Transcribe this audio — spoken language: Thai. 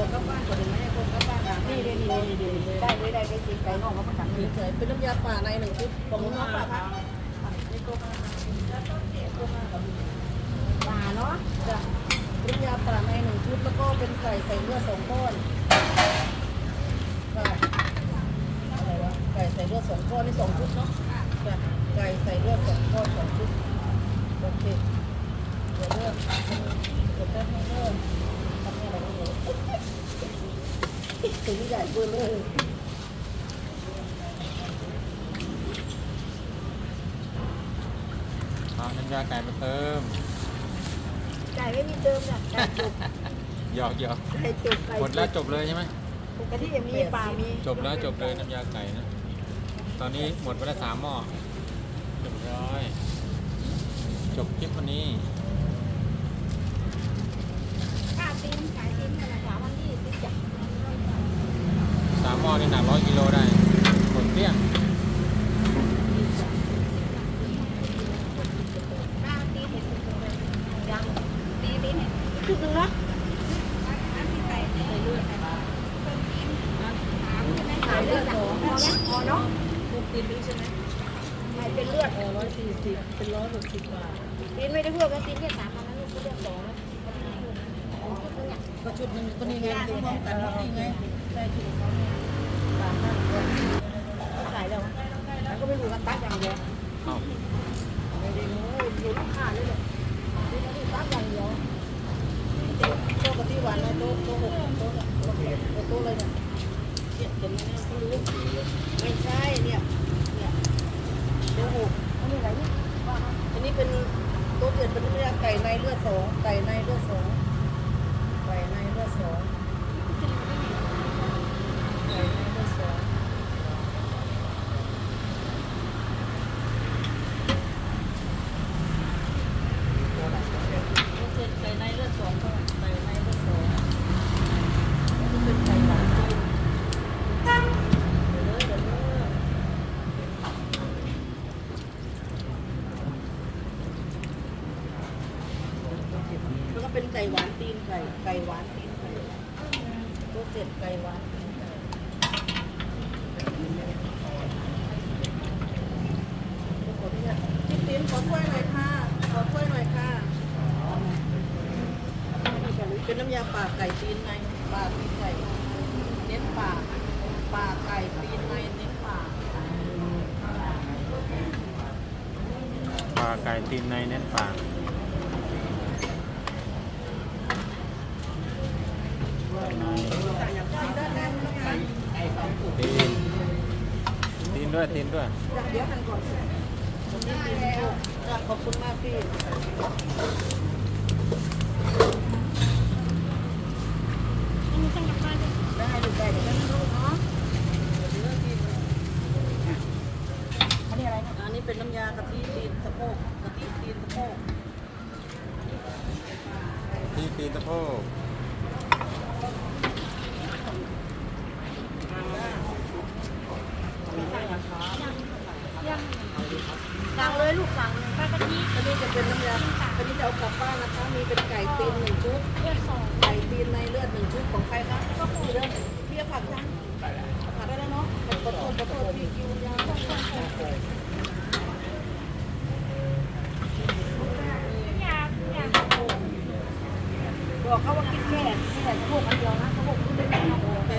ของกลับบ้านคนหนึ่งไม่ให้คกลับบ้านนี่ได้นี่นี่ได้ได้ได้ได้สิไก่น้องเขาประกันนี่เฉยเป็นน้ำยาป่าในหนึ่งชุดของน้องป่าพักในโกมก็เก็บป่าเนาะจ้ะน้ำยาป่าในหนึ่งชุดแล้วก็เป็นไก่ใส่เลือสองก้อนไก่ใส่เลือสองก้อนนี่สองชุดเนาะ ถึงใหญ่เบ้อเลยเอาน้ำยาไก่มาเติมไก่ไม่มีเติมเนี่ยไก่จุกหยอกหยอกไก่จุกไก่หมดแล้วจบเลยใช่ไหมกะทิยังมีป่ามีจบแล้วจบเลยน้ำยาไก่นะ ตอนนี้หมดไปแล้วสามหม้อเรียบร้อย จบคลิปวันนี้ ค่าตีนขายตีนขนาดสามพันยี่สิบจ้ะ สามหม้ อนี่หนักร้อยกิโลได้หมดเกลี้ยงค่าตีนเห็ดยังตีตีนเห็ดจุดหนึ่งนะอันที่ใส่ในเลือดสามใช่ไหมสามเลือดสองพอแล้วพอเนาะลูกตีนใช่ไหมใส่เป็นเลือดร้อยสี่สิบเป็นร้อยหกสิบบาทตีนไม่ได้เพื่อกันตีนแค่สามพันนะลูกก็เลือดสองแล้วก็ชุดหนึ่งก็นี่ไงพร้อมกันนี่ไงได้ชุดเขาเนี่ยสามห้าคน ใส่แล้วแล้วก็ไม่รู้กันตักอย่างเดียว เอา ไม่ได้รู้ดูลูกค้าเลยเลยดูตักอย่างเดียว โต๊ะกะทิหวานนะโต๊ะโต๊ะหกโต๊ะเนี่ยโต๊ะเลยเนี่ยเนี่ยเห็นไหมเนี่ยเขารู้ไม่ใช่เนี่ยเนี่ยโต๊ะหก อันนี้อะไรนี่ว่ามา อั นี้เป็นตัวเจ็ดเป็นเนื้อไก่ในเลือดสองไก่ในเลือดสองไก่ในเลือดสองไก่ในเลือดสอง เจ็ดไก่ในเลือดสองก็ไก่ในเลือดสองนี่เป็นไก่หวานจีนเดี๋ยวเลยเดี๋ยวเลยแล้ว ไก่หวานตีนไก่ ไก่หวานตีนไก่ตัวเจ็ดไก่หวานตีนไก่ขออนุญาตพี่ตีนขอถ้วยหน่อยค่ะ ขอถ้วยหน่อยค่ะ เป็นน้ำยาป่าไก่ตีนในป่าตีนไก่ เน้นป่าป่าไก่ตีนในเน้นป่าปลาไก่ตีนในเน้นปาก ด้านนั้นนะคะ ตีนตีนด้วยตีนด้วย เดี๋ยวหันก่อนผมนี่ตีนโชคจ้ะขอบคุณมากพี่อันนี้ต้องกลับบ้านด้วยได้หรือไก่เดี๋ยวนั้นลูกเนาะเดี๋ยวเลิกกินอันนี้อะไรนะอันนี้เป็นน้ำยากะทิตีนสะโพกกะทิตีนสะโพกที่ตีนสะโพก ยังสั่งเลยลูกสั่งปลากะทิ อันนี้ จะเป็นน้ำยาอันนี้จะเอากลับบ้านนะคะ มีเป็นไก่ตีนหนึ่งชุด เลือดสองไก่ตีนในเลือดหนึ่งชุดของใครคะก็คือเลือดพี่เอาผักยังผักได้แล้วเนาะขอโทษขอโทษพี่คิวยาวอยากอยากบอกเขาว่ากินแค่แค่พวกอันเดียวนะเขาบอกกินไม่ได้นะโอเค